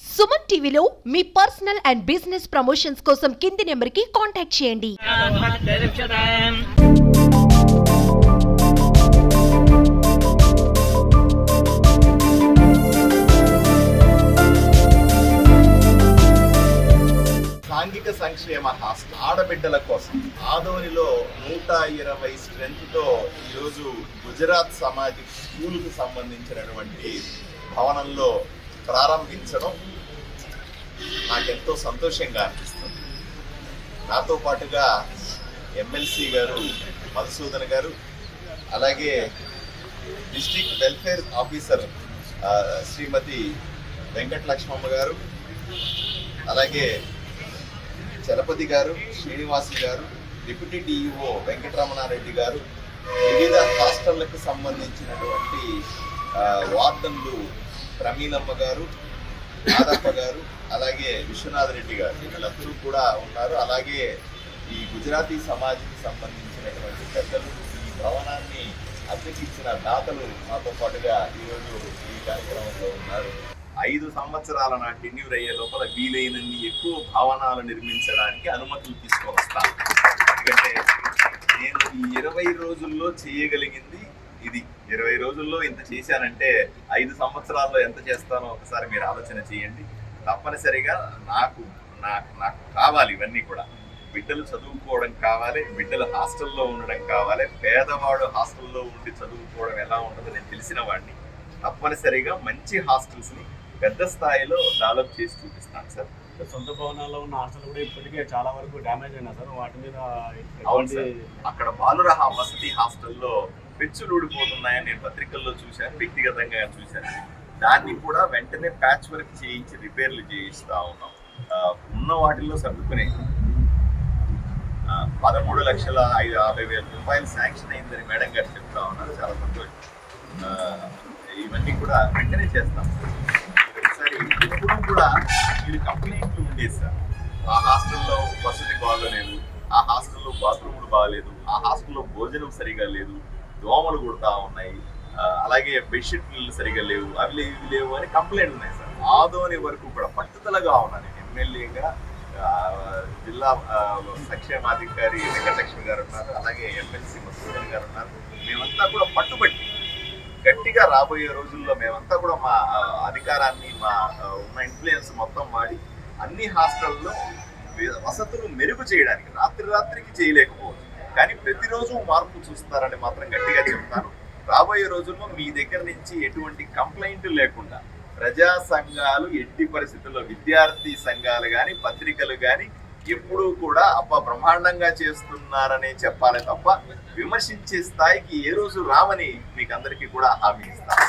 సుమన్ టీవీలో మీ personal and business promotions కోసం కింది నెంబర్కి కాంటాక్ట్ చేయండి. సాంఘిక సంక్షేమ హాస్టల్ ఆడబిడ్డల కోసం ఆదోనిలో నూట ఇరవై స్ట్రెంత్తో ఈరోజు గుజరాత్ సమాజిక్ స్కూల్కు సంబంధించినటువంటి భవనంలో ప్రారంభించడం నాకెంతో సంతోషంగా అనిపిస్తుంది. నాతో పాటుగా ఎమ్మెల్సీ గారు మధుసూదన్ గారు అలాగే district welfare officer Srimathi Venkata Lakshmamma garu అలాగే చలపతి గారు శ్రీనివాసి గారు డిప్యూటీ డిఈఓ వెంకటరమణారెడ్డి గారు వివిధ హాస్టళ్ళకు సంబంధించినటువంటి వార్డన్లు ప్రమీలమ్మ గారు మాదప్ప గారు అలాగే విశ్వనాథ్ రెడ్డి గారు. వీళ్ళందరూ కూడా ఉన్నారు. అలాగే ఈ గుజరాతీ సమాజ్కి సంబంధించినటువంటి పెద్దలు ఈ భవనాన్ని అద్దెకిచ్చిన దాతలు మాతో పాటుగా ఈరోజు ఈ కార్యక్రమంలో ఉన్నారు. ఐదు సంవత్సరాల నా టెన్యూర్ అయ్యే లోపల వీలైనన్ని ఎక్కువ భవనాలు నిర్మించడానికి అనుమతులు తీసుకొస్తాను ఎందుకంటే నేను ఈ ఇరవై రోజుల్లో చేయగలిగింది ఇది. ఇరవై రోజుల్లో ఇంత చేశానంటే ఐదు సంవత్సరాల్లో ఎంత చేస్తానో ఒకసారి మీరు ఆలోచన చేయండి. తప్పనిసరిగా నాకు నాకు నాకు కావాలి ఇవన్నీ కూడా. బిడ్డలు చదువుకోవడం కావాలి బిడ్డలు హాస్టల్లో ఉండడం కావాలి పేదవాడు హాస్టల్లో ఉండి చదువుకోవడం ఎలా ఉంటుందో నేను తెలిసిన వాడిని. తప్పనిసరిగా మంచి హాస్టల్స్ని పెద్ద స్థాయిలో డెవలప్ చేసి చూపిస్తాను సార్. సొంత భవనాల్లో ఉన్న హాస్టల్ కూడా ఇప్పటికే చాలా వరకు డ్యామేజ్ అయినా సార్ వాటి మీద అవును ఎటువంటి సార్ అక్కడ బాలుర హా- వసతి హాస్టల్లో పెచ్చులు ఊడిపోతున్నాయని నేను పత్రికల్లో చూశాను వ్యక్తిగతంగా చూశాను. దాన్ని కూడా వెంటనే ప్యాచ్ వర్క్ చేయించి రిపేర్లు చేయిస్తా ఉన్నాం. ఉన్న వాటిల్లో సర్దుకునే పదమూడు లక్షల ఐదు యాభై వేల రూపాయలు శాంక్షన్ అయిందని మేడం గారు చెప్తా ఉన్నారు చాలా సంతోషం. ఇవన్నీ కూడా వెంటనే చేస్తాం. సరే ఇప్పుడు కూడా మీరు కంప్లైంట్లు ఉండేది సార్. ఆ హాస్టల్లో వసతి బాగలేదు ఆ హాస్టల్లో బాత్రూములు బాగలేదు ఆ హాస్టల్లో భోజనం సరిగా లేదు దోమలు కొడతా ఉన్నాయి. అలాగే బెడ్షీట్లు సరిగా లేవు అవి లేవు లేవు అని కంప్లైంట్ ఉన్నాయి సార్. ఆదోని వరకు కూడా పట్టుదలగా ఉన్నాను నేను ఎమ్మెల్యేగా. జిల్లా సంక్షేమాధికారి వెంకటలక్ష్మి గారు ఉన్నారు అలాగే ఎమ్మెల్సీ మసూదన్ గారు ఉన్నారు. మేమంతా కూడా పట్టుబట్టి గట్టిగా రాబోయే రోజుల్లో మేమంతా కూడా మా అధికారాన్ని మా ఉన్న ఇన్ఫ్లుయెన్స్ మొత్తం వాడి అన్ని హాస్టల్లో వసతులు మెరుగు చేయడానికి రాత్రి రాత్రికి చేయలేకపోవచ్చు. కానీ ప్రతిరోజు మార్పు చూస్తారని మాత్రం గట్టిగా చెప్తాను. రాబోయే రోజుల్లో మీ దగ్గర నుంచి ఎటువంటి కంప్లైంట్ లేకుండా ప్రజా సంఘాలు ఎట్టి పరిస్థితుల్లో విద్యార్థి సంఘాలు కానీ పత్రికలు కానీ ఎప్పుడూ కూడా అబ్బా బ్రహ్మాండంగా చేస్తున్నారనే చెప్పాలి తప్ప విమర్శించే స్థాయికి ఏ రోజు రామని మీకు అందరికీ కూడా హామీ ఇస్తాను.